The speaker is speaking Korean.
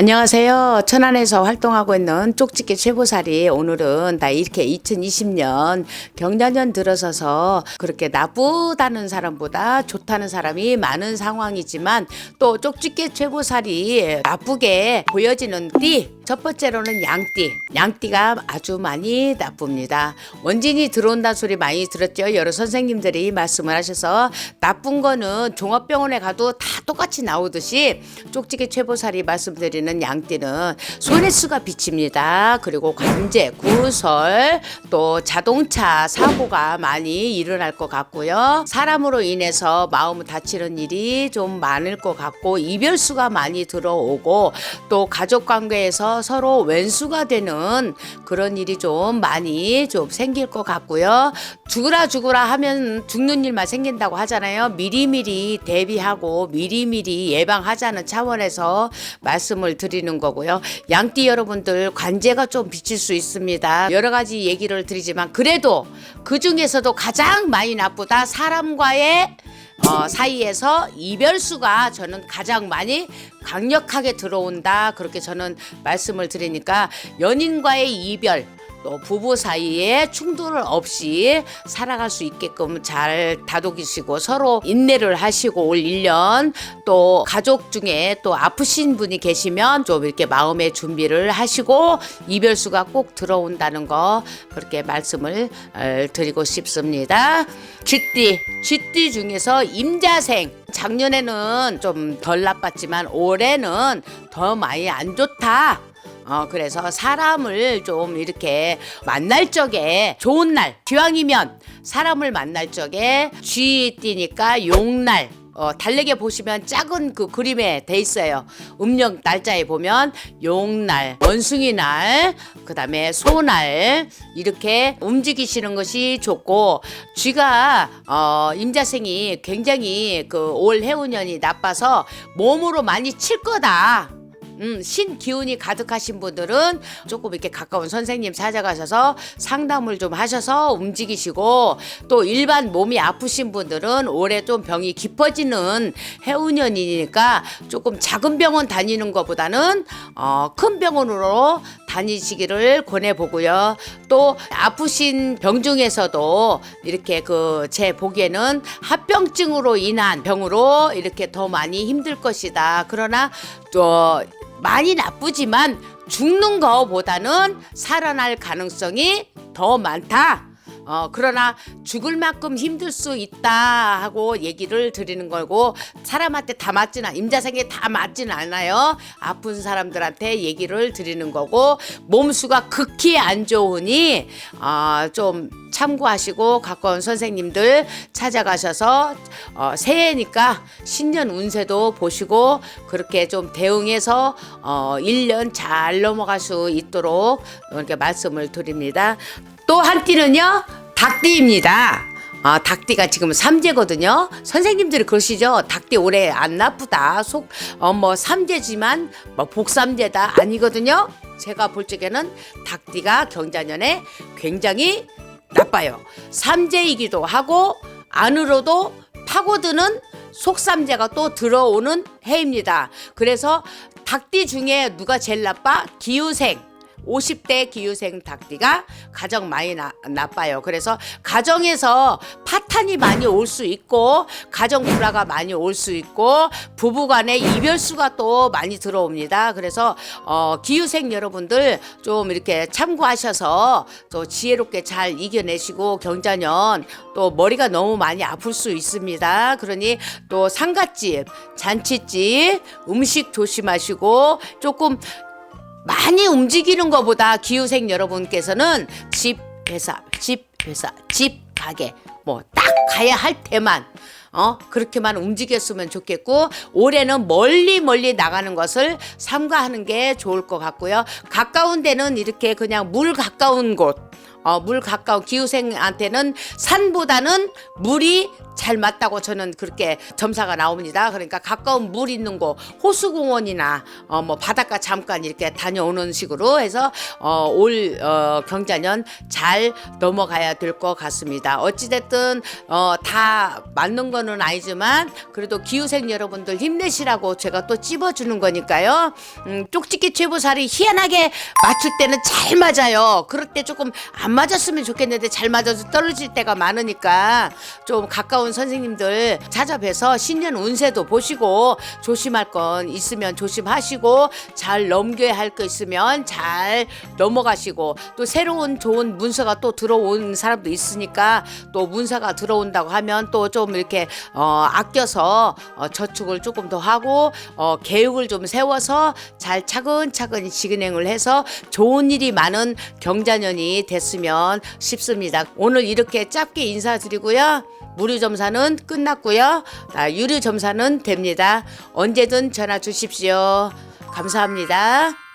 안녕하세요. 천안에서 활동하고 있는 쪽집게 최보살이 오늘은 다 이렇게 2020년 경자년 들어서서 그렇게 나쁘다는 사람보다 좋다는 사람이 많은 상황이지만 또 쪽집게 최보살이 나쁘게 보여지는 띠. 첫 번째로는 양띠. 양띠가 아주 많이 나쁩니다. 원진이 들어온다 소리 많이 들었죠. 여러 선생님들이 말씀을 하셔서 나쁜 거는 종합병원에 가도 다 똑같이 나오듯이 쪽집게 최보살이 말씀드리는 양띠는 손해수가 비칩니다. 그리고 관제, 구설, 또 자동차 사고가 많이 일어날 것 같고요. 사람으로 인해서 마음 다치는 일이 좀 많을 것 같고 이별수가 많이 들어오고 또 가족 관계에서 서로 왼수가 되는 그런 일이 좀 많이 좀 생길 것 같고요. 죽으라 죽으라 하면 죽는 일만 생긴다고 하잖아요. 미리미리 대비하고 미리미리 예방하자는 차원에서 말씀을 드리는 거고요. 양띠 여러분들 관제가 좀 비칠 수 있습니다. 여러 가지 얘기를 드리지만 그래도 그 중에서도 가장 많이 나쁘다 사람과의 어, 사이에서 이별수가 저는 가장 많이 강력하게 들어온다. 그렇게 저는 말씀을 드리니까 연인과의 이별 또 부부 사이에 충돌 없이 살아갈 수 있게끔 잘 다독이시고 서로 인내를 하시고 올 1년 또 가족 중에 또 아프신 분이 계시면 좀 이렇게 마음의 준비를 하시고 이별수가 꼭 들어온다는 거 그렇게 말씀을 어, 드리고 싶습니다. 쥐띠, 쥐띠 중에서 임자생 작년에는 좀 덜 나빴지만 올해는 더 많이 안 좋다. 어, 그래서 사람을 좀 이렇게 만날 적에 좋은 날, 기왕이면 사람을 만날 적에 쥐 띠니까 용날, 어, 달력에 보시면 작은 그 그림에 돼 있어요. 음력 날짜에 보면 용날, 원숭이 날, 그 다음에 소날, 이렇게 움직이시는 것이 좋고, 쥐가, 어, 임자생이 굉장히 그 올 해운년이 나빠서 몸으로 많이 칠 거다. 음, 신 기운이 가득하신 분들은 조금 이렇게 가까운 선생님 찾아가셔서 상담을 좀 하셔서 움직이시고 또 일반 몸이 아프신 분들은 올해 좀 병이 깊어지는 해운년이니까 조금 작은 병원 다니는 것보다는 어, 큰 병원으로 다니시기를 권해보고요. 또 아프신 병 중에서도 이렇게 그 제 보기에는 합병증으로 인한 병으로 이렇게 더 많이 힘들 것이다. 그러나 또 많이 나쁘지만 죽는 거보다는 살아날 가능성이 더 많다. 어, 그러나 죽을 만큼 힘들 수 있다 하고 얘기를 드리는 거고 사람한테 다 맞지는 않- 임자생에 다 맞지는 않아요. 아픈 사람들한테 얘기를 드리는 거고 몸수가 극히 안 좋으니 어, 좀 참고하시고 가까운 선생님들 찾아가셔서 어, 새해니까 신년 운세도 보시고 그렇게 좀 대응해서 어, 1년 잘 넘어갈 수 있도록 이렇게 말씀을 드립니다. 또 한 띠는요 닭띠입니다. 아, 닭띠가 지금 삼재거든요. 선생님들이 그러시죠. 닭띠 올해 안 나쁘다. 속, 어, 뭐, 삼재지만, 뭐, 복삼재다. 아니거든요. 제가 볼 적에는 닭띠가 경자년에 굉장히 나빠요. 삼재이기도 하고, 안으로도 파고드는 속삼재가 또 들어오는 해입니다. 그래서 닭띠 중에 누가 제일 나빠? 기후생. 50대 기후생 닭띠가 가장 많이 나, 나빠요. 그래서 가정에서 파탄이 많이 올 수 있고 가정 불화가 많이 올 수 있고 부부간에 이별수가 또 많이 들어옵니다. 그래서 어, 기후생 여러분들 좀 이렇게 참고하셔서 또 지혜롭게 잘 이겨내시고 경자년 또 머리가 너무 많이 아플 수 있습니다. 그러니 또 상갓집, 잔치집 음식 조심하시고 조금 많이 움직이는 것보다 기후생 여러분께서는 집, 회사, 집, 회사, 집, 가게 뭐 딱 가야 할 때만 어 그렇게만 움직였으면 좋겠고 올해는 멀리 멀리 나가는 것을 삼가하는 게 좋을 것 같고요. 가까운 데는 이렇게 그냥 물 가까운 곳 어, 물 가까운 기후생한테는 산보다는 물이 잘 맞다고 저는 그렇게 점사가 나옵니다. 그러니까 가까운 물 있는 곳, 호수공원이나 어, 뭐 바닷가 잠깐 이렇게 다녀오는 식으로 해서 어, 올 어, 경자년 잘 넘어가야 될 것 같습니다. 어찌됐든 어, 다 맞는 거는 아니지만 그래도 기후생 여러분들 힘내시라고 제가 또 찝어주는 거니까요. 음, 쪽집게 최보살이 희한하게 맞출 때는 잘 맞아요. 그럴 때 조금 안 맞았으면 좋겠는데 잘 맞아서 떨어질 때가 많으니까 좀 가까운 선생님들 찾아뵈서 신년 운세도 보시고 조심할 건 있으면 조심하시고 잘 넘겨야 할 거 있으면 잘 넘어가시고 또 새로운 좋은 문서가 또 들어온 사람도 있으니까 또 문서가 들어온다고 하면 또 좀 이렇게 어, 아껴서 어, 저축을 조금 더 하고 어, 계획을 좀 세워서 잘 차근차근 진행을 해서 좋은 일이 많은 경자년이 됐으면 싶습니다. 오늘 이렇게 짧게 인사드리고요. 무료 점사는 끝났고요. 아, 유료 점사는 됩니다. 언제든 전화 주십시오. 감사합니다.